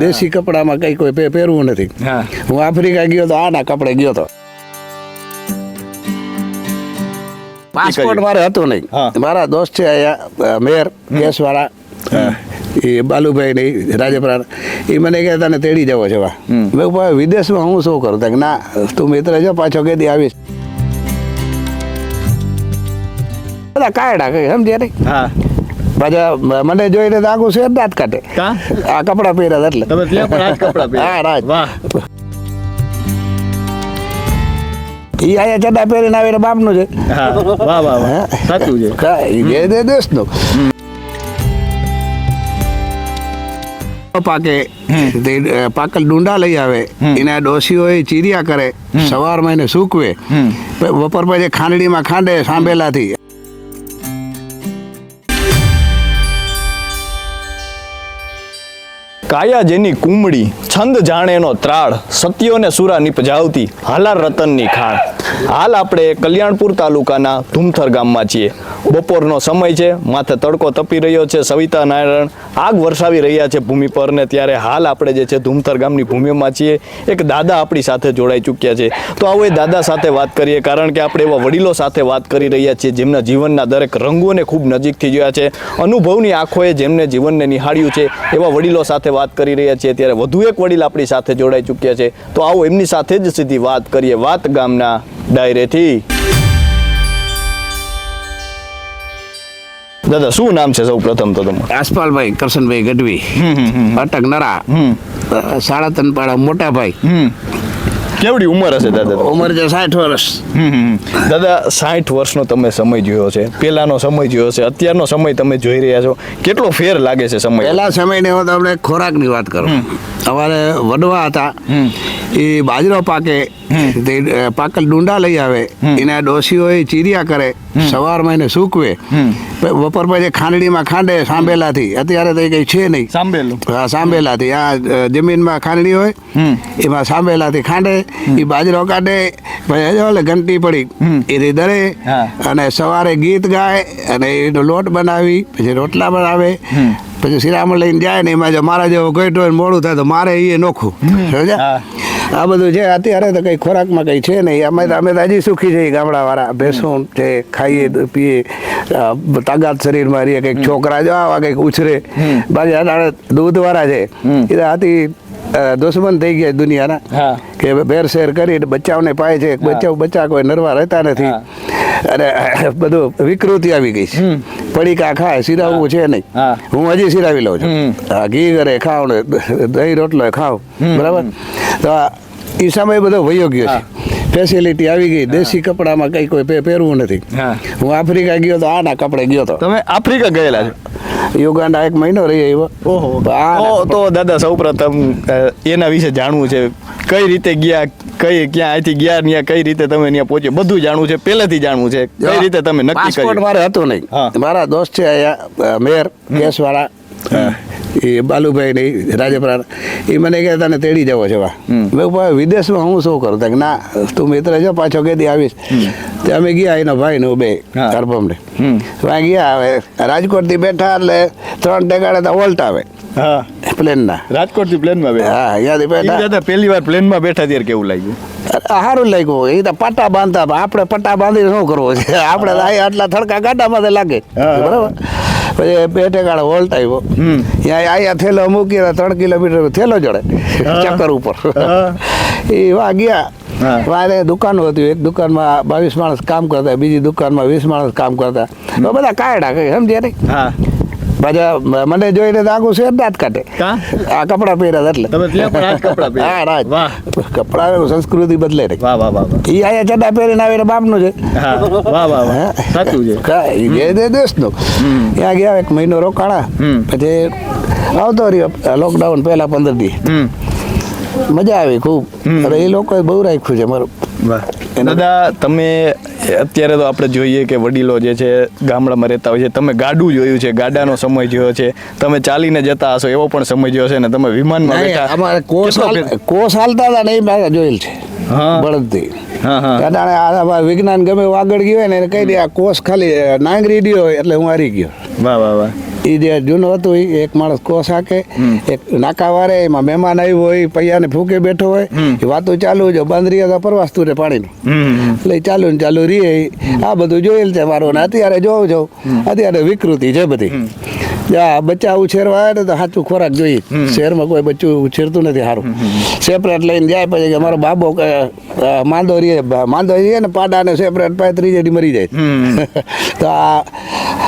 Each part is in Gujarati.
દેશી કપડામાં કઈ કોઈ પહેરવું નથી. હું. આફ્રિકા ગયો તો આના કપડે ગયો તો. પાસપોર્ટ મારે હતો નહીં. મારા દોસ્ત છે અહીંયા મેયર ગેસવાળા. એ બાલુભાઈ ને રાજપરા એ મને કહે તને તેડી જવો છે વા મેં "ભાઈ, વિદેશમાં હું શું કરું? તો કે ના તું મિત્ર છો પાછો કેદી આવીશ. બધા કાયડા કઈ સમજ્યા નહીં? પાછા મને જોઈને આખું શેર દાંત કાઢે. આ કપડા પહેર્યા એટલે. તમે ત્યાં પણ આ જ કપડાં? હા રાજ. વાહ. ઈ આયા ચડા પહેરીને આવીને બાપનું છે. વાહ વાહ વાહ. સાચું છે. જે દે દેશનું. પાકે પાકલ ડુંડા લઈ આવે. એના ડોસીઓ એ ચીરિયા કરે. સવારમાં એને સૂકવે. હમ. પ- બપોર પછી ખાંડડીમાં ખાંડે સાંભેલાથી. કાયા જેની કુમડી છંદ જાણેનો ત્રાળ સત્યોને સુરા નિપજાવતી હાલાર રતનની ખાણ. હાલ આપણે કલ્યાણપુર તાલુકાના ધુમથર ગામમાં છીએ. બપોરનો સમય છે, માથે તડકો તપી રહ્યો છે, સવિતા નારાયણ આગ વરસાવી રહ્યા છે ભૂમિ પર ને ત્યારે હાલ આપણે જે છે ધુમથર ગામની ભૂમિમાં છીએ. એક દાદા આપણી સાથે જોડાઈ ચૂક્યા છે. તો આવો એ દાદા સાથે વાત કરીએ, કારણ કે આપણે એવા વડીલો સાથે વાત કરી રહ્યા છીએ જેમના જીવનના દરેક રંગોને ખૂબ નજીકથી જોયા છે. અનુભવની આંખોએ જેમને જીવનને નિહાળ્યું છે, એવા વડીલો સાથે વાત કરી રહ્યા છીએ. ત્યારે વધુ એક વડીલ આપણી સાથે જોડાઈ ચૂક્યા છે. તો આવો એમની સાથે જ સીધી વાત કરીએ, વાત ગામના ડાયરેથી દાદા શું નામ છે સૌ પ્રથમ તો તમારું? આસપાલભાઈ કરશનભાઈ ગઢવી. અટક નરા. સાડા ત્રણ પાડા મોટા ભાઈ. કેવડી ઉંમર હશે દાદા? ઉંમર છે સાઠ વર્ષ. દાદા સાઠ વર્ષનો તમે સમય જોયો છે. પેલાનો સમય જોયો છે. અત્યારનો સમય તમે જોઈ રહ્યા છો. કેટલો ફેર લાગે છે સમય? પહેલા સમયને હું તમને ખોરાકની વાત કરું. અમારે વડવા હતા. એ બાજરો પાકે. તે પાકલ ડુંડા લઈ આવે. એના ડોસીઓ એ ચીરિયા કરે. સવારમાં એને સૂકવે. બપોર પછી ખાંડડીમાં ખાંડે સાંભેલાથી. અત્યારે તો કઈ છે નહીં. સાંભેલું. હા સાંભેલાથી. આ જમીનમાં ખાંડડી હોય એમાં સાંભેલાથી ખાંડે એ બાજરો કાઢે પછી ઓલે ઘંટી પડી એ રીતે દરે અને સવારે ગીત ગાય અને એનો લોટ બનાવી પછી રોટલા બનાવે પછી શિરામણ લઈને જાય ને એમાં જો મારા જેવો હોય મોડું થાય તો મારે એ નોખું સમજ્યા. આ બધું છે અત્યારે તો કઈ ખોરાકમાં કઈ છે નહીં. અમે અમે તો હજી સુખી છીએ ગામડા વાળા ભેંસું છે ખાઈએ પીએ. તાકાત શરીરમાં રહીએ કંઈક છોકરા જો આવા કંઈક ઉછરે. બાકી દૂધવાળા દૂધ વાળા છે. એ અ, દુશ્મન થઈ ગયા દુનિયાના. કે ભેર શેર કરી બચ્ચાઓને પાય છે. બચ્ચાઓ બચ્ચા કોઈ નરવા રહેતા નથી. અને બધું વિકૃતિ આવી ગઈ છે. પડીકા ખાય સિરાવવું છે નહીં. હું. હજી સિરાવી લઉં છું. હા ઘી કરે ખાવ ને દહીં રોટલો ખાવ. બરાબર? તો એ સમય બધો વયો ગયો છે. ફેસિલિટી આવી ગઈ. દેશી કપડામાં કઈ કોઈ પહેરવું નથી. હું. આફ્રિકા ગયો તો આના કપડે ગયો તો. તમે આફ્રિકા ગયેલા છો? યુગાન્ડા એક મહિનો રહી આવ્યો. ઓહો. તો દાદા સૌપ્રથમ એના વિશે જાણવું છે. કઈ રીતે ગયા કઈ ક્યાં અહીંથી ગયા ત્યાં કઈ રીતે તમે ત્યાં પહોંચ્યો? બધું જાણવું છે પહેલેથી જાણવું છે. કઈ રીતે તમે નક્કી પાસપોર્ટ કર્યું મારે હતો નહીં. મારા દોસ્ત છે અહીંયા મેયર કેસવાળા એ બાલુભાઈ ને રાજપરા એ મને કહે તને તેડી જવો છે વા મેં "ભાઈ, વિદેશમાં હું શું કરું? કે ના તું મિત્ર છે પાછો કેદી આવીશ. તે અમે ગયા એનો ભાઈ ને બે હા. ત્યાં ગયા હવે રાજકોટથી બેઠા એટલે ત્રણ ટેકાડે તો વોલ્ટ આવે. હા. પ્લેનના. રાજકોટથી પ્લેનમાં બેઠા? હા યાદ બેઠા. પહેલી વાર પ્લેનમાં બેઠા ત્યારે કેવું લાગ્યું? સારું લાગ્યું. એ તો પટ્ટા બાંધતા આપણે પટ્ટા બાંધીને શું કરવો છે? આપણે આટલા થડકા ગાડામાં લાગે. બરાબર? પછી પેટે ટેકાળે વોલ્ટ આવ્યો. ત્યાં અહીંયા થેલો મૂકી ત્રણ કિલોમીટર થેલો જોડે ચક્કર ઉપર. એ વાગ્યા. મારે દુકાનો હતી એક દુકાનમાં બાવીસ માણસ કામ કરતા બીજી દુકાનમાં વીસ માણસ કામ કરતા. બધા કાયડા કઈ સમજ્યા નહીં? પાછા મને જોઈને આખું શેર દાંત કાઢે. આ કપડા પહેર્યા એટલે? હા રાજ. કપડા સંસ્કૃતિ બદલે રહી વાહ વાહ વાહ વાહ. ઈ આયા ચડા પહેરીને આવીને બાપનું છે. હા વાહ વાહ વાહ. સાચું છે. કાંઈ જે દે દેશનું ત્યાં ગયા એક મહિનો રોકાણા. પછી આવતો રહ્યો. લોકડાઉન પહેલા પંદર દી. મજા આવી ખૂબ. અરે એ લોકોએ બહુ રાખ્યું છે મારું. દાદા તમે અત્યારે તો આપણે જોઈએ કે વડીલો જે છે ગામડામાં રહેતા હોય છે તમે ગાડું જોયું છે ગાડાનો સમય જોયો છે તમે ચાલીને જતા હશો એવો પણ સમય જોયો છે ને તમે વિમાનમાં બેઠા અમારે કોસ કોસ હાલતા હતા ને એ મેં જોયેલ છે હા. બળદથી. હા હા. અટાણે આ વિજ્ઞાન ગમે આગળ ગયું હોય ને એને કહી દે આ કોસ ખાલી નાંગરી દ્યો એટલે હું હારી ગયો. વાહ વાહ વાહ. એ જે જૂનું હતું એ એક માણસ કોસ હાકે એક નાકા વારે એમાં મહેમાન આવ્યું હોય પૈયાને ફૂકે બેઠો હોય એ વાતો ચાલુ જો બંધ રહી તો પરવાસ તું રે પાણીનું એટલે ચાલુ ને ચાલુ રહીએ આ બધું જોયેલ છે મારું ને અત્યારે જોઉં છું. અત્યારે વિકૃતિ છે બધી. જા બચ્ચા ઉછેરવા આવે ને તો સાચું ખોરાક જોઈએ. શહેરમાં કોઈ બચ્ચું ઉછેરતું નથી સારું. સેપરેટ લઈને જાય પછી કે મારો બાબો માંદો રહીએ માંદો રહીએ ને પાડાને સેપરેટ પાય ત્રીજેડી મરી જાય. તો આ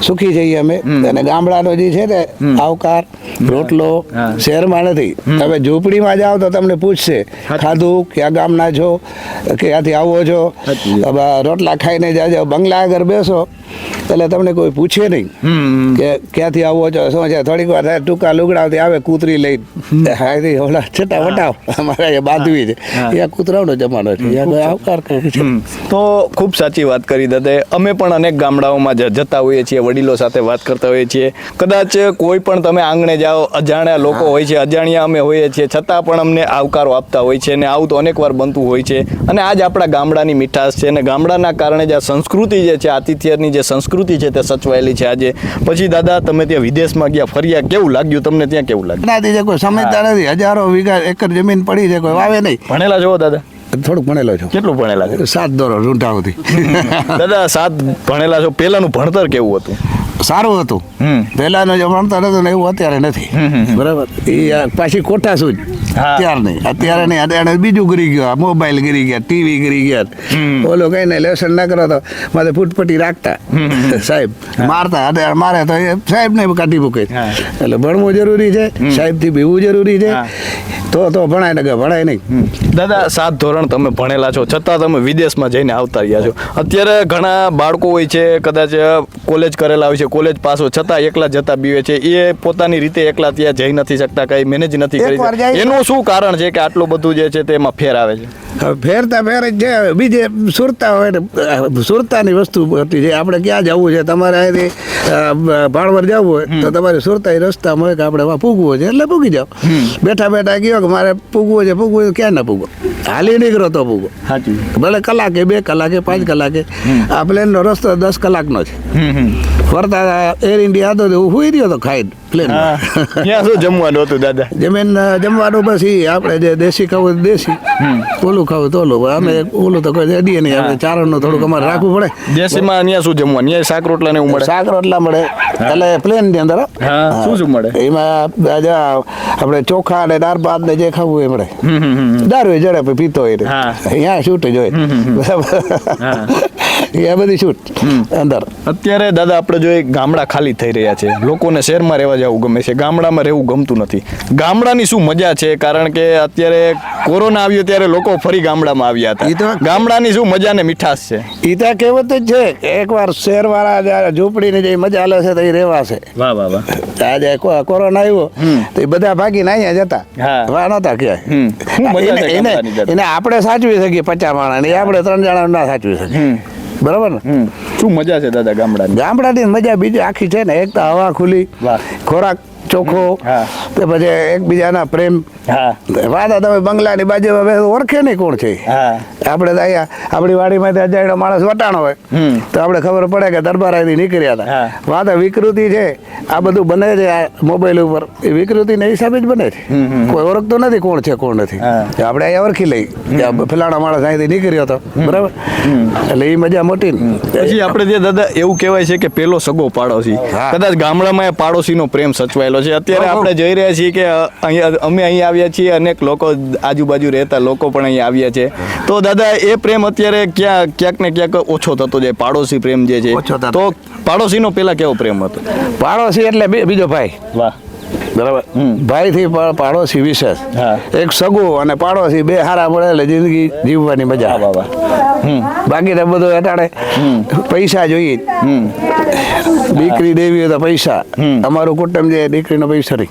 સુખી જઈએ અમે. અને ગામડાનો જે છે ને આવકાર રોટલો શહેરમાં નથી. તમે ઝૂંપડીમાં જાઓ તો તમને પૂછશે ખાધું ક્યાં ગામના છો ક્યાંથી આવો છો? રોટલા ખાઈને જાજો બંગલા આગળ બેસો. એટલે તમને કોઈ પૂછે નહીં કે ક્યાંથી આવો છો? શું છે? થોડીક વાર ટૂંકા લુગડાવથી આવે કૂતરી લઈ ઓલા છટા વટાવ. અમારે એ બાંધવી છે. ત્યાં કૂતરાનો જમાનો છે. આવકાર કરે છે. તો ખૂબ સાચી વાત કરી દાદા. અમે પણ અનેક ગામડાઓમાં જતા હોઈએ છીએ વડીલો સાથે વાત કરતા હોઈએ છીએ. કદાચ કોઈ પણ તમે આંગણે જાઓ અજાણ્યા લોકો હોય છે અજાણ્યા અમે હોઈએ છીએ છતાં પણ અમને આવકારો આપતા હોય છે અને આવું તો અનેક વાર બનતું હોય છે. અને આજ આપણા ગામડાની મીઠાશ છે અને ગામડાના કારણે જે આ સંસ્કૃતિ જે છે આતિથ્યની જે સંસ્કૃતિ છે તે સચવાયેલી છે આજે. પછી દાદા તમે ત્યાં વિદેશમાં ગયા ફર્યા કેવું લાગ્યું તમને ત્યાં કેવું લાગ્યું? એનાથી જે કોઈ સમજતા નથી હજારો વીઘા એકર જમીન પડી છે કોઈ વાવે નહીં. ભણેલા છો દાદા? થોડુંક ભણેલો છું. કેટલું ભણેલા છે? સાત દોરો રૂંઢાવથી દાદા સાત ભણેલા છો. પહેલાનું ભણતર કેવું હતું? સારું હતું. પહેલાનો જે ભણતર હતું ને એવું અત્યારે નથી. બરાબર? એ પાછી કોઠા શું અત્યાર નહીં. અત્યારે નહીં. અત્યારે બીજું ગરી ગયો. મોબાઈલ ગરી ગયા ટીવી ગરી ગયા. ઓલો કઈ નહીં લેસન ના કરો તો મારે ફૂટપટ્ટી રાખતા. સાહેબ મારતા. અત્યારે મારે તો એ સાહેબ ને કાઢી મૂકે. એટલે ભણવું જરૂરી છે. સાહેબથી બીવું જરૂરી છે. તો તો ભણાય ને કે ભણાય નહીં. દાદા સાત ધોરણ તમે ભણેલા છો. છતાં તમે વિદેશમાં જઈને આવતા રહ્યા છો. અત્યારે ઘણા બાળકો હોય છે કદાચ કોલેજ કરેલા હોય છે કોલેજ પાસ હોય છતાં એકલા જતા બીવે છે. એ પોતાની રીતે એકલા ત્યાં જઈ નથી શકતા કઈ મેનેજ નથી કરી. એનું શું કારણ છે કે આટલું બધું જે છે તેમાં ફેર આવે છે? ફેરતા ફેર જ છે. બીજે સુરતા હોય ને સુરતાની વસ્તુ હતી છે આપણે ક્યાં જવું છે? તમારે અહીંથી ભાણવર જવું હોય તો તમારે સુરતાઈ રસ્તા મળે કે આપણે પૂગવું છે. એટલે પૂગી જાઓ. બેઠા બેઠા ગયો કે મારે પૂગવું છે પૂગવું છે ક્યાં ના પૂગો. હાલી નીકળો તો પૂગો. ભલે કલાકે બે કલાકે પાંચ કલાકે. આ પ્લેનનો રસ્તો દસ કલાકનો છે. ફરતા એર ઇન્ડિયા હતો હું હુઈ રહ્યો તો ખાઈ પ્લેન ત્યાં શું જમવાનું હતું દાદા? જમીન જમવાનું બસ એ આપણે જે દેશી ખાવું દેશી. ઓલું ખાવું તો ઓલું. અમે ઓલું તો કોઈ અડીએ નહીં. આપણે ચારણનું થોડુંક અમારે રાખવું પડે. દેશીમાં અહીંયા શું જમવાનું? અહીંયા શાક રોટલા ને મળે? શાક રોટલા મળે. એટલે પ્લેનની અંદર શું શું મળે? એમાં આ આપણે ચોખા ને દાળ ભાત ને જે ખાવું એ મળે. દારૂ એ જડે પીતો હોય. અહીંયા છૂટ જોઈએ બરાબર. એ બધી છૂટ અંદર. અત્યારે દાદા આપણે જોઈએ ગામડા ખાલી થઈ રહ્યા છે લોકોને શહેરમાં રહેવા જવું ગમે છે ગામડામાં રહેવું ગમતું નથી. ગામડાની શું મજા છે? કારણ કે અત્યારે કોરોના આવ્યો ત્યારે લોકો ફરી ગામડામાં આવ્યા હતા. ગામડાની શું મજા ને મીઠાશ છે? એ તો કહેવત જ છે એકવાર શહેરવાળા જ્યારે ઝૂંપડીની જે મજા લે છે તો એ રહેવાશે વાહ વાહ વાહ. આજે કોરોના આવ્યો તો એ બધા ભાગીને અહીંયા જતા હા. વા નતા હમ. શું મજા છે એને આપણે સાચવી શકીએ પચાસ માણસ ને આપણે ત્રણ જણા ના સાચવી શકીએ. બરાબર ને? શું મજા છે દાદા ગામડાની? ગામડાની મજા બીજી આખી છે ને એક તો હવા ખુલી. ખોરાક ચોખ્ખો. તે પછી એકબીજાના પ્રેમ. વાદા તમે બંગલાની બાજુમાં બેસો ઓળખે નહીં કોણ છે. આપણે તો અહીંયા આપણી વાડીમાંથી અજાણ્યો માણસ વટાણો હોય. તો આપણે ખબર પડે કે દરબારાથી નીકળ્યા હતા. વાદા વિકૃતિ છે. આ બધું બને છે આ મોબાઈલ ઉપર. એ વિકૃતિના હિસાબે જ બને છે. કોઈ ઓળખતો નથી કોણ છે કોણ નથી. આપણે અહીંયા ઓળખી લઈ ફલાણા માણસ અહીંથી નીકળ્યો હતો બરાબર? એટલે એ મજા મોટી ને. પછી આપણે જે દાદા એવું કહેવાય છે કે પેલો સગો પાડોશી. કદાચ ગામડામાં પાડોશી પાડોશીનો પ્રેમ સચવાયેલો છે. અત્યારે આપણે જોઈ રહ્યા છીએ કે અહીંયા અમે અહીં આવ્યા છીએ અનેક લોકો આજુબાજુ રહેતા લોકો પણ અહીં આવ્યા છે. તો દાદા એ પ્રેમ અત્યારે ક્યાં ક્યાંક ને ક્યાંક ઓછો થતો જાય. પાડોશી પ્રેમ જે છે. તો પાડોશીનો પેલા કેવો પ્રેમ હતો? પાડોશી એટલે બીજો ભાઈ. વાહ. બરાબર? ભાઈથી પા- પાડોશી વિશેષ એક સગો અને પાડોશી બે હારા મળે જિંદગી જીવવાની મજા હમ. બાકી તો બધું અટાડે પૈસા જોઈએ. દીકરી દેવી તો પૈસા. અમારું કુટુંબ છે દીકરીનો પૈસા નહીં.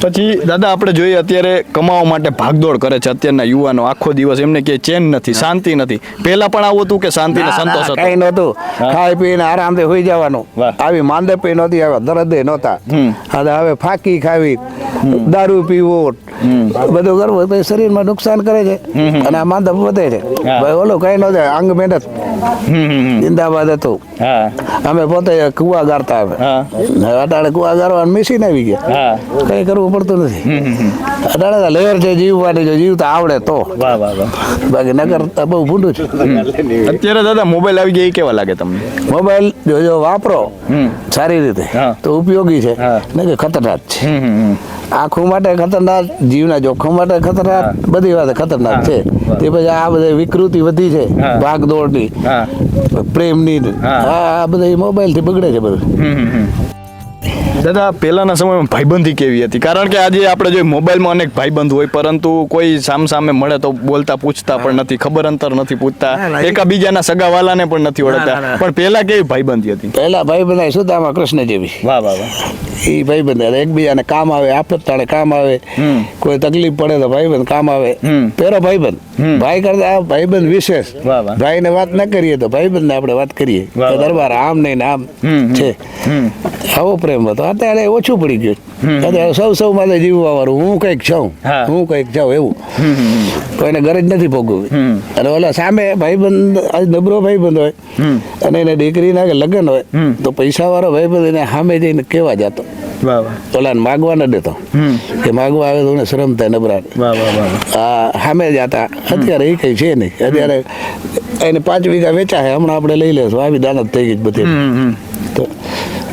પછી દાદા આપણે જોઈએ અત્યારે કમાવા માટે ભાગદોડ કરે છે અત્યારના યુવાનો. આખો દિવસ એમને કે ચેન નથી શાંતિ નથી. પહેલા પણ આવું હતું કે શાંતિ ને સંતોષ હતો? કઈ નહોતું. ખાઈ પીને આરામથી હોઈ જવાનું. આવી આવી માંદપી નહોતી આવ્યા દરદે નહોતા. હવે ફાકી. ખાવી દારૂ પીવો બધું કરવું તો શરીરમાં નુકસાન કરે છે. અને આ માંદપ વધે છે. ભાઈ ઓલો કઈ નહોતું અંગ મહેનત. જિંદાબાદ હતું. અમે પોતે કુવા ગારતા અમે. અટાણે કુવા ગાળવાનું મિશીન આવી ગયા. કઈ કરવું પડતું નથી. અટાણે તો લેવર છે જીવવાની જો જીવતા આવડે તો. વાહ વાહ વાહ. બાકી નગર તો બહુ ભૂંડું છે. અત્યારે દાદા મોબાઈલ આવી ગયા એ કેવા લાગે તમને? મોબાઈલ જો જો વાપરો સારી રીતે તો ઉપયોગી છે. ને કે ખતરનાક છે. આંખો માટે ખતરનાક જીવના જોખમ માટે ખતરનાક બધી વાત ખતરનાક છે. તે પછી આ બધી વિકૃતિ વધી છે. ભાગદોડની પ્રેમની આ બધા મોબાઈલથી બગડે છે બધું. દાદા પહેલાના સમયમાં ભાઈબંધી કેવી હતી? કારણ કે આજે આપણે જોઈએ મોબાઈલમાં અનેક ભાઈબંધ હોય પરંતુ કોઈ સામ સામે મળે તો બોલતા પૂછતા પણ નથી ખબર અંતર નથી પૂછતા એકાબીજાના સગા વાલાને પણ નથી ના, ઓળખતા. પણ પહેલા કેવી ભાઈબંધી હતી? પહેલા ભાઈ બધા સુદામા કૃષ્ણ જેવી વાહ વાહ વાહ. એ ભાઈ બંધ એકબીજાને કામ આવે આપતાણે કામ આવે. કોઈ તકલીફ પડે તો ભાઈબંધ કામ આવે. પેલો ભાઈબંધ. ભાઈ કરતા આ ભાઈબંધ વિશેષ. ભાઈને વાત ન કરીએ તો ભાઈબંધને આપણે વાત કરીએ. દરબાર આમ નહીં ને આમ. છે. આવો પ્રેમ હતો અત્યારે ઓછું પડી ગયું. અત્યારે સૌ સૌ માટે જીવવા વાળું હું કંઈક છું. હું. કંઈક છું એવું. કોઈને ગરજ નથી ભોગવવી. અને ઓલા સામે ભાઈબંધ આજ નબળો ભાઈબંધ હોય અને એને દીકરીના કે લગ્ન હોય તો તો પૈસાવાળો ભાઈબંધ એને સામે જઈને કેવા જતો? ઓલાને માગવા ન દેતો. કે માગવા આવે તો શરમ થાય નબરા સામે જતા. અત્યારે એ કઈ છે નહીં. અત્યારે એને પાંચ વીઘા વેચા હે હમણાં આપણે લઈ લેશું. આવી દાનત થઈ ગઈ બધી. તો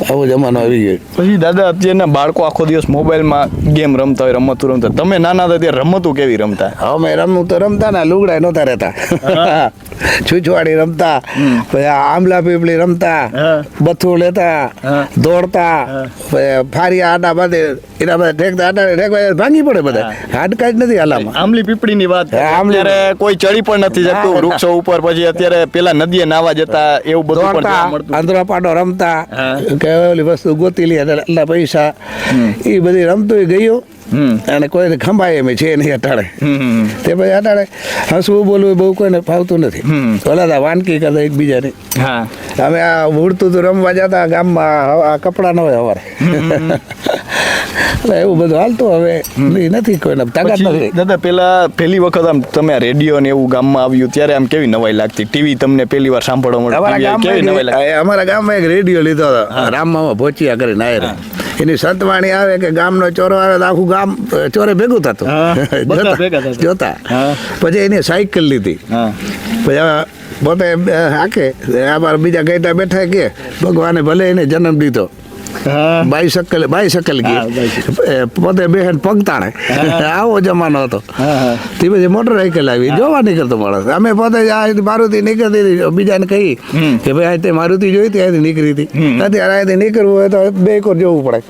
આવો જમાનો આવી ગયો. પછી દાદા અત્યારના બાળકો આખો દિવસ મોબાઈલમાં ગેમ રમતા હોય રમતું રમતા તમે નાના હતા ત્યારે રમતું કેવી રમતા? અમે રમવું તો રમતા ને લુગડા નહોતા રહેતા. છૂછવાડી રમતા પછી આંબલા પીપળી રમતા. બથું લેતા દોડતા ફારિયા આટા બાંધે એના બધા ઠેકતા આડા ઠેકવા ભાંગી પડે બધા. હાડકા જ નથી હાલામાં. આમલી પીપળીની વાત આંબલી. કોઈ ચડી પણ નથી જતું વૃક્ષો ઉપર પછી અત્યારે પેલા નદીએ નાવા જતા એવું બધું પણ આંધળા પાડો રમતા કે ઓલી વસ્તુ ગોતી લે એટલા પૈસા. એ બધી રમતો ગયું. અને કોઈને ખંભાય એમ છે નહીં અટાડે તે પછી અટાડે હસવું બોલવું બહુ કોઈને ફાવતું નથી. ઓલા વાનકી કરતા એકબીજાની. હા. અમે આ ઉડતું તો રમવા જતા ગામમાં આ કપડાં ન હોય સવારે એટલે એવું બધું હાલતું હવે નથી કોઈને તાકાત નથી. દાદા પેલા પહેલી વખત આમ તમે રેડિયો ને એવું ગામમાં આવ્યું ત્યારે આમ કેવી નવાઈ લાગતી? ટીવી તમને પહેલી વાર સાંભળવા ગામમાં કેવી નવાઈ લાગતી અમારા ગામમાં એક રેડિયો લીધો હતો. રામમાં ભોચિયા કરીને આયરે એની સંતવાણી આવે કે ગામનો ચોરો આવે તો આખું ગામ ચોરે ભેગું થતું. જોતા- જોતા. પછી એની સાયકલ લીધી. પછી પોતે હાકે અમારા બીજા ગઈટા બેઠા કે ભગવાને ભલે એને જન્મ દીધો. હા. બાઈસકલ બાઈસકલ ગઈ. પોતે બેહેન પગતાણે. આવો જમાનો હતો. તે પછી મોટરસાઇકલ આવી. જોવા નીકળતો માણસ. અમે પોતે આ મારુતિ નીકળતી હતી. બીજાને કહી કે ભાઈ આ તે મારુતિ જોઈ હતી અહીંથી નીકળી હતી. અત્યારે અહીંથી નીકળવું હોય તો બે કોર જોવું પડે.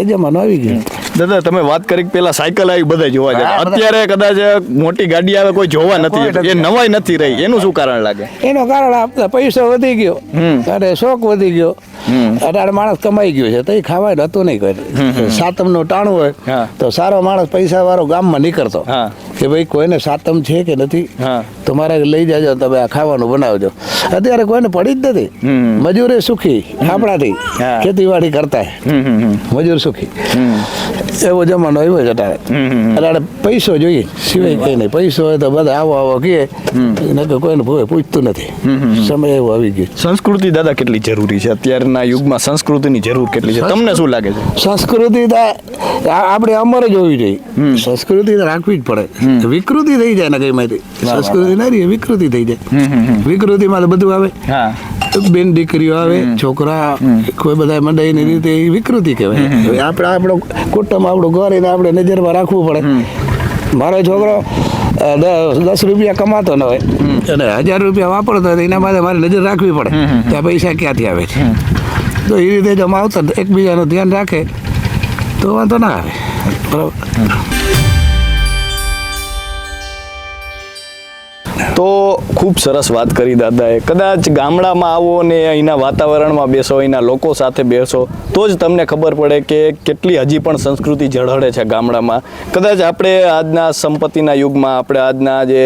એ જમાનો આવી ગયો. દાદા તમે વાત કરી પેલા સાયકલ આવી બધા જોવા જાય. અત્યારે કદાચ મોટી ગાડી આવે કોઈ જોવા નથી. એ નવાઈ નથી રહી. એનું શું કારણ લાગે? એનું કારણ આપતા પૈસો વધી ગયો. અને શોખ વધી ગયો. અઢાર માણસ કમાઈ ગયો છે તો એ ખાવાનું હતું નહીં કોઈ. સાતમનું ટાણું હોય તો સારો માણસ પૈસા વાળો ગામમાં નીકળતો. કે ભાઈ કોઈને સાતમ છે કે નથી હા. તો મારે લઈ જાજો તમે આ ખાવાનું બનાવજો. અત્યારે કોઈને પડી જ નથી. મજૂરે સુખી આપણાથી ખેતીવાડી કરતા. મજૂર સુખી. એવો જમાનો આવ્યો છે અટાણે. અટાણે પૈસો જોઈએ. સિવાય કઈ નહીં. પૈસો હોય તો બધા આવો આવો કહે. નકર કોઈને ભૂવે પૂછતું નથી. સમય એવો આવી ગયો. સંસ્કૃતિ દાદા કેટલી જરૂરી છે? અત્યારના યુગમાં સંસ્કૃતિની જરૂર કેટલી છે? તમને શું લાગે છે? સંસ્કૃતિ તો આપણે અમર જ હોવી જોઈએ. સંસ્કૃતિ તો રાખવી જ પડે. વિકૃતિ થઈ જાય ને કઈ માંથી સંસ્કૃતિ ના રહી વિકૃતિ થઈ જાય. વિકૃતિમાં તો બધું આવે. હા. બેન દીકરીઓ આવે છોકરા કોઈ બધા મંડળીની રીતે એ વિકૃતિ કહેવાય. હવે આપણે આપણો કુટુંબ આપણું ઘર એને આપણે નજરમાં રાખવું પડે. મારો છોકરો દસ રૂપિયા કમાતો ન હોય. અને હજાર રૂપિયા વાપરતો હોય તો એના માટે મારે નજર રાખવી પડે. કે આ પૈસા ક્યાંથી આવે? છે તો એ રીતે જો માવતર એકબીજાનું ધ્યાન રાખે તો વાંધો ના આવે. બરાબર? તો ખૂબ સરસ વાત કરી દાદાએ. કદાચ ગામડામાં આવો ને અહીંના વાતાવરણમાં બેસો, અહીંના લોકો સાથે બેસો, તો જ તમને ખબર પડે કે કેટલી હજી પણ સંસ્કૃતિ જળહળે છે ગામડામાં. કદાચ આપણે આજના સંપત્તિના યુગમાં, આપણે આજના જે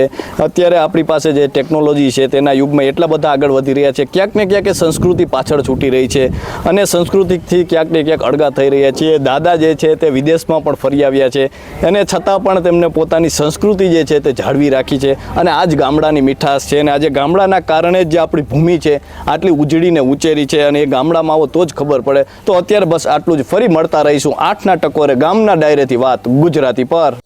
અત્યારે આપણી પાસે જે ટેકનોલોજી છે, તેના યુગમાં એટલા બધા આગળ વધી રહ્યા છે, ક્યાંક ને ક્યાંક સંસ્કૃતિ પાછળ છૂટી રહી છે અને સંસ્કૃતિથી ક્યાંક ને ક્યાંક અળગા થઈ રહ્યા છીએ. દાદા જે છે તે વિદેશમાં પણ ફરી આવ્યા છે અને છતાં પણ તેમને પોતાની સંસ્કૃતિ જે છે તે જાળવી રાખી છે અને આ જ ગામડાની મીઠાશ છે અને આજે ગામડાના કારણે જ જે આપણી ભૂમિ છે, આટલી ઉજળીને ઉચેરી છે અને એ ગામડામાં આવો તો જ ખબર પડે. તો અત્યારે બસ આટલું જ ફરી મળતા રહીશું આઠના ટકોરે ગામના ડાયરેથી વાત ગુજરાતી પર.